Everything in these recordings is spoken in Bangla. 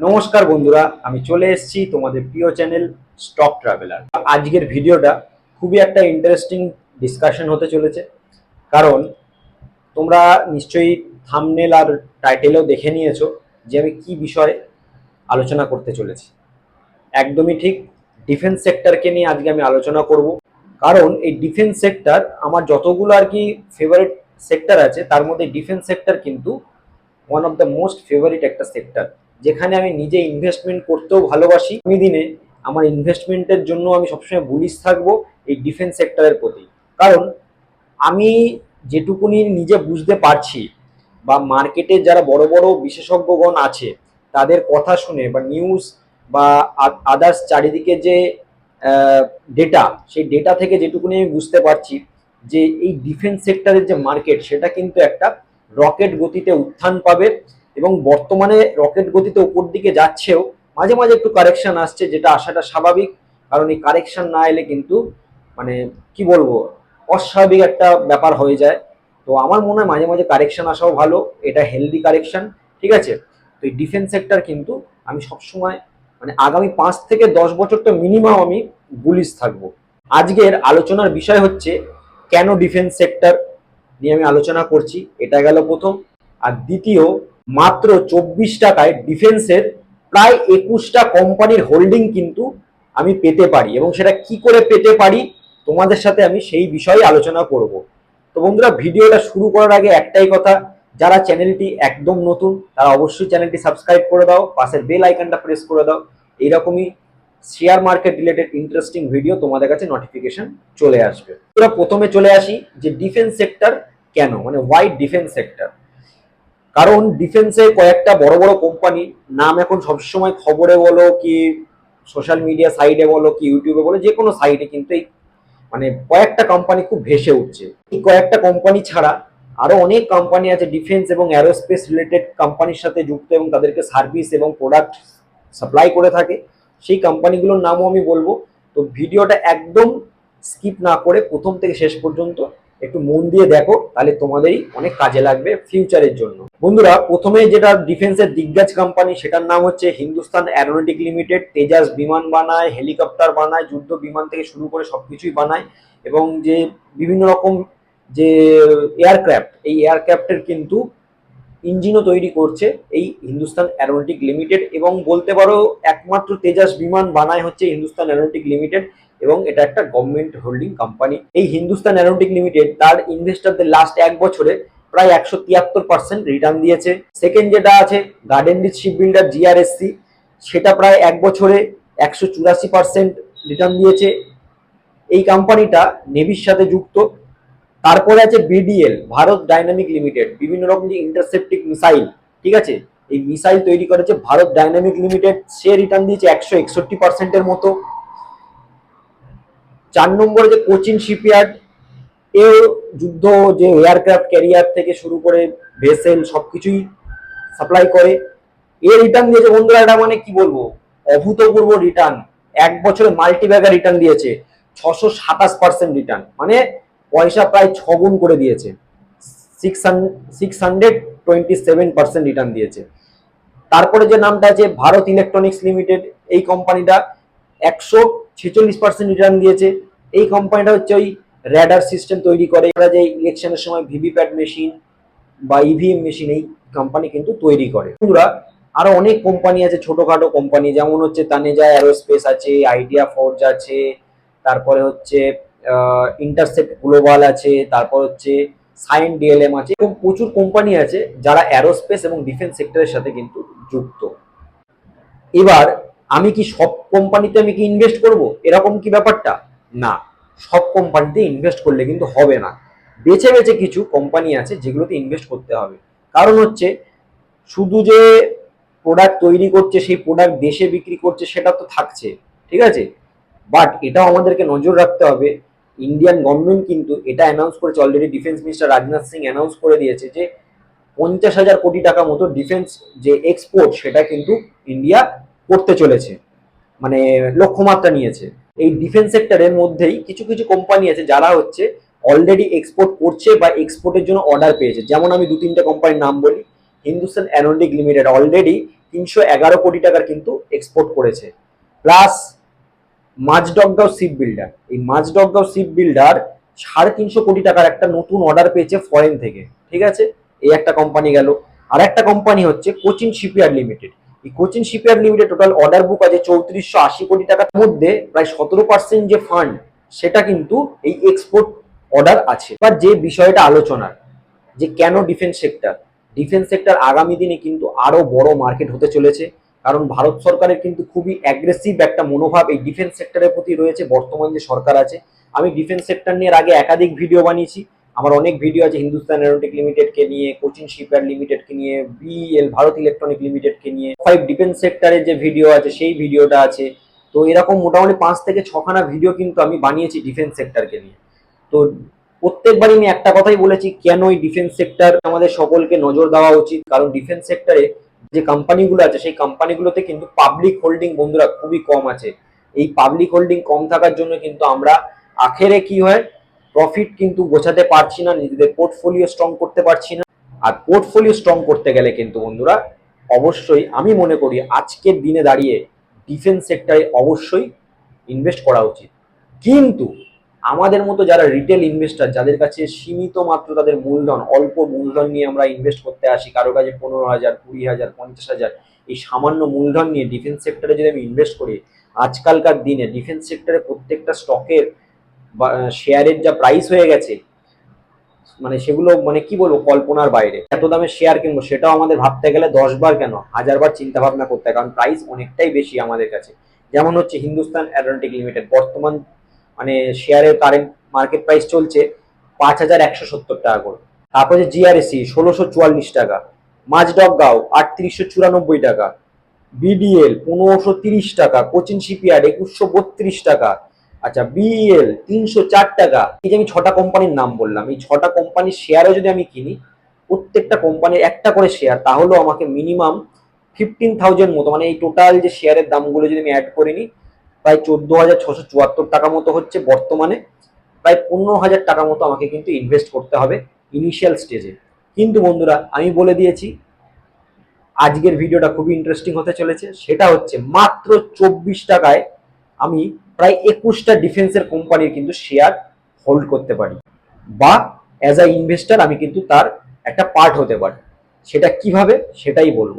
নমস্কার বন্ধুরা, আমি চলে এসেছি তোমাদের প্রিয় চ্যানেল স্টক ট্রাভেলার। আজকের ভিডিওটা খুবই একটা ইন্টারেস্টিং ডিসকাশন হতে চলেছে। কারণ তোমরা নিশ্চয়ই থামনেল আর টাইটেলও দেখে নিয়েছো যে আমি কি বিষয়ে আলোচনা করতে চলেছি। একদমই ঠিক ডিফেন্স সেক্টরকে নিয়ে আজকে আমি আলোচনা করব। কারণ এই ডিফেন্স সেক্টর আমার যতগুলো আর কি ফেভারিট সেক্টর আছে, তার মধ্যে ডিফেন্স সেক্টর কিন্তু one of the most favourite একটা সেক্টর যেখানে আমি নিজে ইনভেস্টমেন্ট করতেও ভালোবাসি। আমি দিনে আমার ইনভেস্টমেন্টের জন্য আমি সবসময় বুলিশ থাকব এই ডিফেন্স সেক্টরের প্রতি। কারণ আমি যেটুকুনি নিজে বুঝতে পারছি বা মার্কেটে যারা বড় বড় বিশেষজ্ঞগণ আছে, তাদের কথা শুনে বা নিউজ বা আদার্স চারিদিকে যে ডেটা সেই ডেটা থেকে যেটুকুনি আমি বুঝতে পারছি যে এই ডিফেন্স সেক্টরের যে মার্কেট সেটা কিন্তু একটা রকেট গতিতে উত্থান পাবে। এবং বর্তমানে রকেট গতিতে উপর দিকে যাচ্ছেও মাঝে মাঝে একটু কারেকশন আসছে, যেটা আসাটা স্বাভাবিক। কারণ এই কারেকশন না এলে কিন্তু মানে কি বলব, অস্বাভাবিক একটা ব্যাপার হয়ে যায়। তো আমার মনে হয় মাঝে মাঝে কারেকশন আসাও ভালো, এটা হেলদি কারেকশন ঠিক আছে? তো এই ডিফেন্স সেক্টর কিন্তু আমি সবসময় মানে আগামী পাঁচ থেকে দশ বছরটা মিনিমাম আমি বুলিশ থাকব। আজকের আলোচনার বিষয় হচ্ছে, কেন ডিফেন্স সেক্টর নিয়ে আমি আলোচনা করছি, এটা গেল প্রথম। আর দ্বিতীয় মাত্র চব্বিশ টাকায় ডিফেন্সের প্রায় একুশটা কোম্পানির হোল্ডিং কিন্তু আমি পেতে পারি এবং সেটা কি করে পেতে পারি তোমাদের সাথে আমি সেই বিষয়ে আলোচনা করব। তো বন্ধুরা, ভিডিওটা শুরু করার আগে একটাই কথা, যারা চ্যানেলটি একদম নতুন, তারা অবশ্যই চ্যানেলটি সাবস্ক্রাইব করে দাও, পাশের বেল আইকনটা প্রেস করে দাও, এইরকমই share market related interesting video তোমাদের কাছে নোটিফিকেশন চলে আসবে। তোরা প্রথমে চলে আসি যে ডিফেন্স সেক্টর কেন মানে ওয়াই ডিফেন্স সেক্টর কারণ ডিফেন্সে কয়েকটা বড় বড় কোম্পানি নাম এখন সবসময় খবরে বলো কি সোশ্যাল মিডিয়া সাইডে বলো কি ইউটিউবে বলো, যে কোনো সাইডে কিন্তু এই মানে কয়েকটা কোম্পানি খুব ভেসে উঠছে। এই কয়েকটা কোম্পানি ছাড়া আরও অনেক কোম্পানি আছে ডিফেন্স এবং অ্যারোস্পেস রিলেটেড কোম্পানির সাথে যুক্ত এবং তাদেরকে সার্ভিস এবং প্রোডাক্ট সাপ্লাই করে থাকে। সেই কোম্পানিগুলোর নামও আমি বলব। তো ভিডিওটা একদম স্কিপ না করে প্রথম থেকে শেষ পর্যন্ত একটু মন দিয়ে দেখো, তাহলে তোমাদেরই অনেক কাজে লাগবে ফিউচারের জন্য। বন্ধুরা প্রথমে যেটা ডিফেন্সের দিগ্গজ কোম্পানি সেটার নাম হচ্ছে হিন্দুস্তান অ্যারোনটিক লিমিটেড তেজাস বিমান বানায় হেলিকপ্টার বানায়, যুদ্ধ বিমান থেকে শুরু করে সবকিছুই বানায়। এবং যে বিভিন্ন রকম যে এয়ারক্রাফট এই এয়ারক্রাফটের কিন্তু ইঞ্জিনও তৈরি করছে এই হিন্দুস্তান অ্যারোনটিক লিমিটেড এবং বলতে পারো, একমাত্র তেজাস বিমান বানায় হচ্ছে হিন্দুস্তান অ্যারোনটিক লিমিটেড এবং এটা একটা গভর্নমেন্ট হোল্ডিং কোম্পানি এই হিন্দুস্তান অ্যারোনটিক লিমিটেড তার ইনভেস্টারদের লাস্ট এক বছরে প্রায় একশো তিয়াত্তর পার্সেন্ট রিটার্ন দিয়েছে। সেকেন্ড যেটা আছে Garden Reach ship builder GRSE সেটা প্রায় এক বছরে একশো চুরাশি পার্সেন্ট রিটার্ন দিয়েছে। এই কোম্পানিটা নেভির সাথে যুক্ত। তারপরে আছে বিডিএল ভারত ডাইনামিক লিমিটেড বিভিন্ন রকম যে ইন্টারসেপ্টিক মিসাইল ঠিক আছে? এই মিসাইল তৈরি করেছে ভারত ডাইনামিক লিমিটেড সে রিটার্ন দিয়েছে একশো একষট্টি পার্সেন্টের মতো। চার নম্বরে যে কোচিন শিপইয়ার্ড এ যুদ্ধ, যে এয়ারক্রাফট ক্যারিয়ার থেকে শুরু করে ভেসেল সব কিছুই সাপ্লাই করে। এ রিটার্ন দিয়েছে বন্ধুরা, এটা মানে কি বলব? অভূতপূর্ব রিটার্ন এক বছরে মাল্টিব্যাগার রিটার্ন দিয়েছে, ছশো সাতাশ পার্সেন্ট রিটার্ন মানে পয়সা প্রায় ছগুণ করে দিয়েছে। Six hundred twenty seven percent return দিয়েছে। তারপরে যে নামটা আছে, ভারত ইলেকট্রনিক্স লিমিটেড, এই কোম্পানিটা একশো ছেচল্লিশ পার্সেন্ট রিটার্ন দিয়েছে। এই কোম্পানিটা হচ্ছে ওই র্যাডার সিস্টেম তৈরি করে। এরা যে ইলেকশনের সময় ভিভিপ্যাট মেশিন বা ইভিএম মেশিন এই কোম্পানি কিন্তু তৈরি করে। বন্ধুরা, আরও অনেক কোম্পানি আছে, ছোটখাটো কোম্পানি যেমন হচ্ছে তানেজা অ্যারোস্পেস আছে আইডিয়া ফোর্জ আছে, তারপরে হচ্ছে ইন্টারসেপ্ট গ্লোবাল আছে, তারপর হচ্ছে সাইন ডিএলএম আছে। এবং প্রচুর কোম্পানি আছে যারা অ্যারোস্পেস এবং ডিফেন্স সেক্টরের সাথে কিন্তু যুক্ত। এবার আমি কি সব কোম্পানিতে আমি কি ইনভেস্ট করব? এরকম কি ব্যাপারটা? না। সব কোম্পানিতে ইনভেস্ট করলে কিন্তু হবে না। বেছে বেছে কিছু কোম্পানি আছে যেগুলোতে ইনভেস্ট করতে হবে। কারণ হচ্ছে, শুধু যে প্রোডাক্ট তৈরি করছে, সেই প্রোডাক্ট দেশে বিক্রি করছে, সেটা তো থাকছে। ঠিক আছে? বাট এটাও আমাদেরকে নজর রাখতে হবে। ইন্ডিয়ান গভর্নমেন্ট কিন্তু এটা অ্যানাউন্স করেছে already defence minister Rajnath Singh announce করে দিয়েছে যে, পঞ্চাশ হাজার কোটি টাকা মতো ডিফেন্স যে এক্সপোর্ট সেটা কিন্তু ইন্ডিয়া করতে চলেছে মানে লক্ষ্যমাত্রা নিয়েছে। এই ডিফেন্স সেক্টরের মধ্যেই কিছু কিছু কোম্পানি আছে যারা হচ্ছে অলরেডি এক্সপোর্ট করছে বা এক্সপোর্টের জন্য অর্ডার পেয়েছে। যেমন আমি দু তিনটা কোম্পানির নাম বলি হিন্দুস্তান অ্যারোনটিক লিমিটেড অলরেডি তিনশো এগারো কোটি টাকার কিন্তু এক্সপোর্ট করেছে। প্লাস মাঝডগগাঁও শিপ বিল্ডার এই মাঝডগগাঁও শিপ বিল্ডার সাড়ে তিনশো কোটি টাকার একটা নতুন অর্ডার পেয়েছে ফরেন থেকে। ঠিক আছে? এই একটা কোম্পানি গেল। আর একটা কোম্পানি হচ্ছে কোচিন শিপইয়ার্ড লিমিটেড এই Cochin shipyard limited total order book আছে চৌত্রিশশো আশি কোটি টাকার মধ্যে প্রায় সতেরো পার্সেন্ট যে ফান্ড সেটা কিন্তু এই এক্সপোর্ট অর্ডার আছে। এবার যে বিষয়টা আলোচনার, যে কেন ডিফেন্স সেক্টর ডিফেন্স সেক্টর আগামী দিনে কিন্তু আরও বড় মার্কেট হতে চলেছে, কারণ ভারত সরকারের কিন্তু খুবই অ্যাগ্রেসিভ একটা মনোভাব এই ডিফেন্স সেক্টরের প্রতি রয়েছে, বর্তমান যে সরকার আছে। আমি ডিফেন্স সেক্টর নিয়ে আগে একাধিক ভিডিও বানিয়েছি আমার অনেক ভিডিও আছে হিন্দুস্তান এরোটিক লিমিটেডকে নিয়ে কোচিন শিপইয়ার্ড লিমিটেডকে নিয়ে বিএল ভারত ইলেকট্রনিক লিমিটেডকে নিয়ে ফাইভ ডিফেন্স সেক্টরের যে ভিডিও আছে, সেই ভিডিওটা আছে। তো এরকম মোটামুটি পাঁচ থেকে ছখানা ভিডিও কিন্তু আমি বানিয়েছি ডিফেন্স সেক্টরকে নিয়ে। তো প্রত্যেকবারই আমি একটা কথাই বলেছি, কেন এই ডিফেন্স সেক্টর আমাদের সকলকে নজর দেওয়া উচিত? কারণ ডিফেন্স সেক্টরে যে কোম্পানিগুলো আছে, সেই কোম্পানিগুলোতে কিন্তু পাবলিক হোল্ডিং বন্ধুরা খুবই কম আছে। এই পাবলিক হোল্ডিং কম থাকার জন্য কিন্তু আমরা আখেরে কি হয় প্রফিট কিন্তু গোছাতে পারছি না, নিজেদের পোর্টফোলিও স্ট্রং করতে পারছি না। আর পোর্টফোলিও স্ট্রং করতে গেলে কিন্তু বন্ধুরা, অবশ্যই আমি মনে করি আজকের দিনে দাঁড়িয়ে ডিফেন্স সেক্টরে অবশ্যই ইনভেস্ট করা উচিত। কিন্তু আমাদের মতো যারা রিটেল ইনভেস্টার যাদের কাছে সীমিত মাত্র তাদের মূলধন, অল্প মূলধন নিয়ে আমরা ইনভেস্ট করতে আসি, কারও কাছে পনেরো হাজার, কুড়ি হাজার, পঞ্চাশ হাজার, এই সামান্য মূলধন নিয়ে ডিফেন্স সেক্টরে যদি আমি ইনভেস্ট করি, আজকালকার দিনে ডিফেন্স সেক্টরে প্রত্যেকটা স্টকের শেয়ারের যা প্রাইস হয়ে গেছে মানে সেগুলো মানে কি বলব, কল্পনার বাইরে। এত দামে শেয়ার কিনবো, সেটাও আমাদের ভাবতে গেলে দশ বার কেন? হাজার বার চিন্তা ভাবনা করতে হয়, কারণ প্রাইস অনেকটাই বেশি আমাদের কাছে। যেমন হচ্ছে হিন্দুস্তান অ্যারোনটিক লিমিটেড বর্তমান মানে শেয়ারের কারেন্ট মার্কেট প্রাইস চলছে পাঁচ হাজার একশো সত্তর টাকা করে। তারপর যে জিআরএসি ষোলোশো চুয়াল্লিশ টাকা। মাঝডগগাঁও আটত্রিশশো চুরানব্বই টাকা। বিডিএল পনেরোশো তিরিশ টাকা। কোচিন শিপইয়ার্ড একুশশো বত্রিশ টাকা। আচ্ছা বিএল তিনশো চার টাকা। এই যে আমি ছটা কোম্পানির নাম বললাম, এই ছটা কোম্পানির শেয়ারও যদি আমি কিনি, প্রত্যেকটা কোম্পানির একটা করে শেয়ার তাহলেও আমাকে মিনিমাম ফিফটিন থাউজেন্ড মতো মানে এই টোটাল যে শেয়ারের দামগুলো যদি আমি অ্যাড করে নিই, প্রায় চোদ্দ হাজার ছশো চুয়াত্তর টাকা মতো হচ্ছে বর্তমানে। প্রায় পনেরো হাজার টাকা মতো আমাকে কিন্তু ইনভেস্ট করতে হবে ইনিশিয়াল স্টেজে কিন্তু বন্ধুরা, আমি বলে দিয়েছি, আজকের ভিডিওটা খুবই ইন্টারেস্টিং হতে চলেছে। সেটা হচ্ছে মাত্র চব্বিশ টাকায় আমি প্রায় একুশটা ডিফেন্সের কোম্পানির কিন্তু শেয়ার হোল্ড করতে পারি। বা অ্যাজ আ ইনভেস্টার আমি কিন্তু তার একটা পার্ট হতে পারি। সেটা কীভাবে? সেটাই বলব।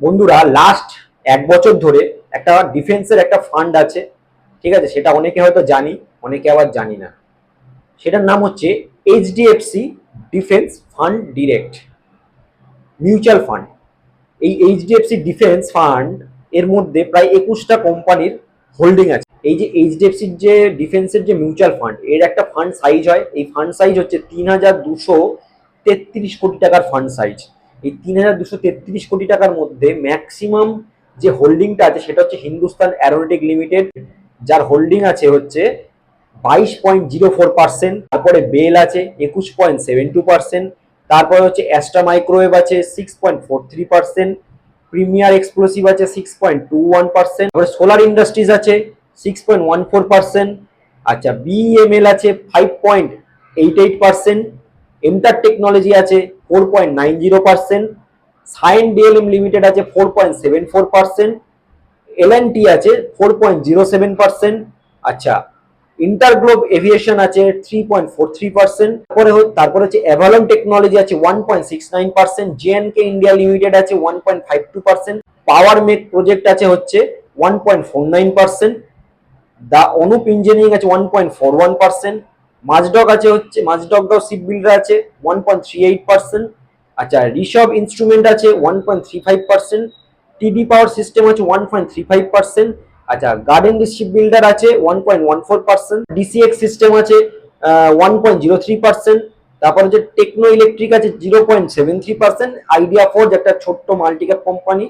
বন্ধুরা লাস্ট এক বছর ধরে একটা ডিফেন্সের একটা ফান্ড আছে। ঠিক আছে, সেটা অনেকে হয়তো জানি, অনেকে আবার জানি না। সেটার নাম হচ্ছে HDFC defence fund direct mutual fund এই এইচডিএফসি ডিফেন্স ফান্ড এর মধ্যে প্রায় একুশটা কোম্পানির হোল্ডিং আছে। এই যে এইচডিএফসির যে ডিফেন্সের যে মিউচুয়াল ফান্ড, এর একটা ফান্ড সাইজ হয়। এই ফান্ড সাইজ হচ্ছে তিন হাজার দুশো তেত্রিশ কোটি টাকার ফান্ড সাইজ এই তিন হাজার দুশো তেত্রিশ কোটি টাকার মধ্যে ম্যাক্সিমাম যে হোল্ডিংটা আছে, সেটা হচ্ছে হিন্দুস্তান অ্যারোনটিক লিমিটেড যার হোল্ডিং আছে হচ্ছে বাইশ পয়েন্ট জিরো ফোর পার্সেন্ট, তারপরে বেল আছে একুশ পয়েন্ট সেভেন টু পার্সেন্ট, তারপরে হচ্ছে অ্যাস্ট্রা মাইক্রোওয়েভ আছে six point four three percent premier explosives আছে six point two one percent তারপরে সোলার ইন্ডাস্ট্রিজ আছে six point one four percent আচ্ছা বিএমএল আছে five point eight eight percent enter technology আছে four point nine zero percent Cyient DLM limited আছে four point seven four percent LNT আছে four point zero seven percent আচ্ছা ইন্টারগ্লোব এভিয়েশন আছে three point four three percent তারপরে তারপরে হচ্ছে অ্যাভালন টেকনোলজি আছে one point six nine percent JNK India limited আছে one point five two percent power mech project আছে হচ্ছে one point four nine percent the Anup engineering আছে one point four one percent Mazdock আছে হচ্ছে মাঝডকগাঁও শিপ বিল্ডার আছে one point three eight percent আচ্ছা ঋষভ ইনস্ট্রুমেন্ট আছে one point three five percent TD power system আছে one point three five percent আচ্ছা গার্ডেন শিপ বিল্ডার আছে one point one four percent DCX system আছে one point zero three percent তারপর হচ্ছে টেকনো ইলেকট্রিক আছে zero point seven three percent idea forge একটা ছোট্ট মাল্টিক্যাপ কোম্পানি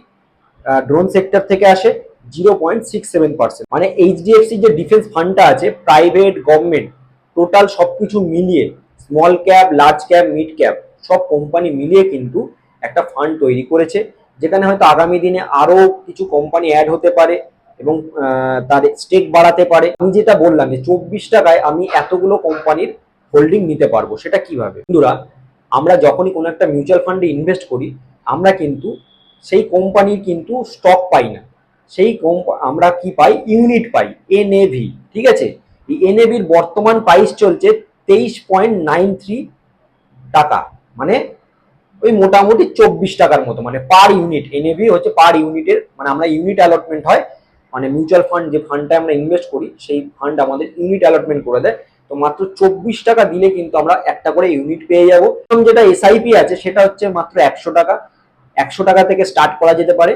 ড্রোন সেক্টর থেকে আসে zero point six seven percent মানে এইচডিএফসি যে ডিফেন্স ফান্ডটা আছে প্রাইভেট গভর্নমেন্ট টোটাল সবকিছু মিলিয়ে small cap large cap mid cap সব কোম্পানি মিলিয়ে কিন্তু একটা ফান্ড তৈরি করেছে, যেখানে হয়তো আগামী দিনে আরও কিছু কোম্পানি অ্যাড হতে পারে। এবং তার স্টেক বাড়াতে পারে। আমি যেটা বললাম যে চব্বিশ টাকায় আমি এতগুলো কোম্পানির হোল্ডিং নিতে পারব, সেটা কীভাবে? বন্ধুরা, আমরা যখনই কোনো একটা মিউচুয়াল ফান্ডে ইনভেস্ট করি, আমরা কিন্তু সেই কোম্পানির কিন্তু স্টক পাই না। সেই আমরা কি পাই? ইউনিট পাই এনএভি ঠিক আছে? এই এনএভির বর্তমান প্রাইস চলছে তেইশ পয়েন্ট নাইন থ্রি টাকা মানে ওই মোটামুটি চব্বিশ টাকার মতো মানে পার ইউনিট এনএভি হচ্ছে পার ইউনিটের মানে আমরা ইউনিট অ্যালটমেন্ট হয় মানে মিউচুয়াল ফান্ড যে ফান্ডটা আমরা ইনভেস্ট করি, সেই ফান্ড আমাদের ইউনিট অ্যালটমেন্ট করে দেয়। তো মাত্র চব্বিশ টাকা দিলে কিন্তু আমরা একটা করে ইউনিট পেয়ে যাব। এবং যেটা এসআইপি আছে, সেটা হচ্ছে মাত্র একশো টাকা। একশো টাকা থেকে স্টার্ট করা যেতে পারে।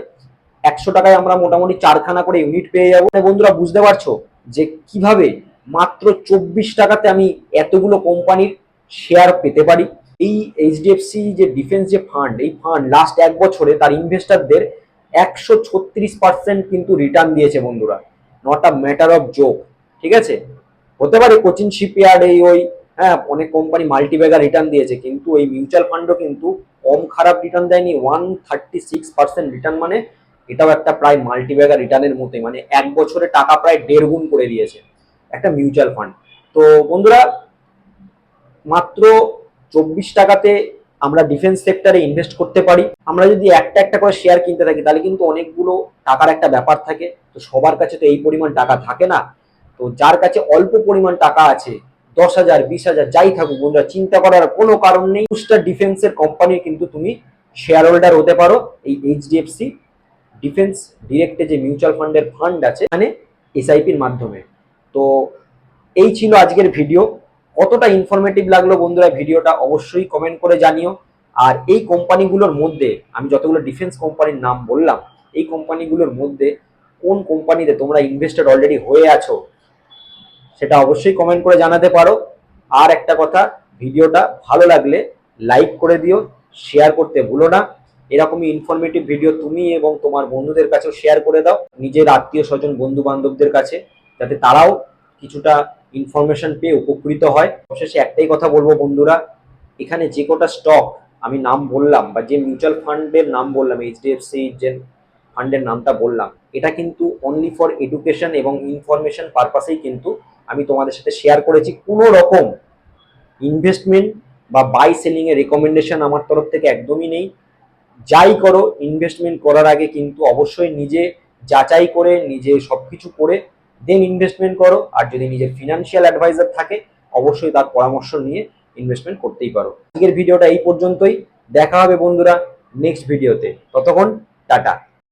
একশো টাকায় আমরা মোটামুটি চারখানা করে ইউনিট পেয়ে যাব। বন্ধুরা, বুঝতে পারছ যে কীভাবে মাত্র চব্বিশ টাকাতে আমি এতগুলো কোম্পানির শেয়ার পেতে পারি? এই এইচডিএফসি যে ডিফেন্স যে ফান্ড এই ফান্ড লাস্ট এক বছরে তার ইনভেস্টারদের একশো ছত্রিশ পার্সেন্ট কিন্তু রিটার্ন দিয়েছে বন্ধুরা। Not a matter of joke ঠিক আছে? হতে পারে কোচিং শিপইয়ার্ড এই ওই হ্যাঁ অনেক কোম্পানি মাল্টিব্যাগার রিটার্ন দিয়েছে, কিন্তু এই মিউচুয়াল ফান্ডও কিন্তু কম খারাপ রিটার্ন দেয়নি। One thirty six percent return মানে এটাও একটা প্রায় মাল্টিব্যাগার রিটার্নের মতোই মানে এক বছরে টাকা প্রায় দেড় গুণ করে দিয়েছে একটা মিউচুয়াল ফান্ড তো বন্ধুরা, মাত্র চব্বিশ টাকাতে আমরা ডিফেন্স সেক্টরে ইনভেস্ট করতে পারি। আমরা যদি একটা একটা করে শেয়ার কিনতে থাকি, তাহলে কিন্তু অনেকগুলো টাকার একটা ব্যাপার থাকে। তো সবার কাছে তো এই পরিমাণ টাকা থাকে না। তো যার কাছে অল্প পরিমাণ টাকা আছে, দশ হাজার, বিশ হাজার, যাই থাকুক বন্ধুরা, চিন্তা করার কোনো কারণ নেই। স্টার ডিফেন্সের কোম্পানির কিন্তু তুমি শেয়ার হোল্ডার হতে পারো। এই এইচডিএফসি ডিফেন্স ডিরেক্টে যে মিউচুয়াল ফান্ডের ফান্ড আছে মানে এসআইপির মাধ্যমে। তো এই ছিল আজকের ভিডিও কতটা ইনফরমেটিভ লাগল বন্ধুরা ভিডিওটা অবশ্যই কমেন্ট করে জানিও। আর এই কোম্পানিগুলোর মধ্যে, আমি যতগুলো ডিফেন্স কোম্পানির নাম বললাম, এই কোম্পানিগুলোর মধ্যে কোন কোম্পানিতে তোমরা ইনভেস্টেড অলরেডি হয়ে আছো, সেটা অবশ্যই কমেন্ট করে জানাতে পারো। আর একটা কথা, ভিডিওটা ভালো লাগলে লাইক করে দিও শেয়ার করতে ভুলো না। এরকমই ইনফরমেটিভ ভিডিও তুমি এবং তোমার বন্ধুদের কাছেও শেয়ার করে দাও, নিজের আত্মীয় স্বজন বন্ধু বান্ধবদের কাছে, যাতে তারাও কিছুটা ইনফরমেশন পেয়ে উপকৃত হয়। অবশেষে একটাই কথা বলব বন্ধুরা, এখানে যে কটা স্টক আমি নাম বললাম বা যে মিউচুয়াল ফান্ডের নাম বললাম এইচডিএফসি যে ফান্ডের নামটা বললাম, এটা কিন্তু অনলি ফর এডুকেশন এবং ইনফরমেশন পারপাসেই কিন্তু আমি তোমাদের সাথে শেয়ার করেছি। কোনো রকম ইনভেস্টমেন্ট বা বাই সেলিং এর রেকমেন্ডেশন আমার তরফ থেকে একদমই নেই। যাই করো ইনভেস্টমেন্ট করার আগে কিন্তু অবশ্যই নিজে যাচাই করে, নিজে সবকিছু করে দেন ইনভেস্টমেন্ট করো, আর যদি নিজের ফিনান্সিয়াল অ্যাডভাইজার থাকে, অবশ্যই তার পরামর্শ নিয়ে ইনভেস্টমেন্ট করতেই পারো। আজকের ভিডিওটা এই পর্যন্তই। দেখা হবে বন্ধুরা নেক্সট ভিডিওতে ততক্ষণ টাটা।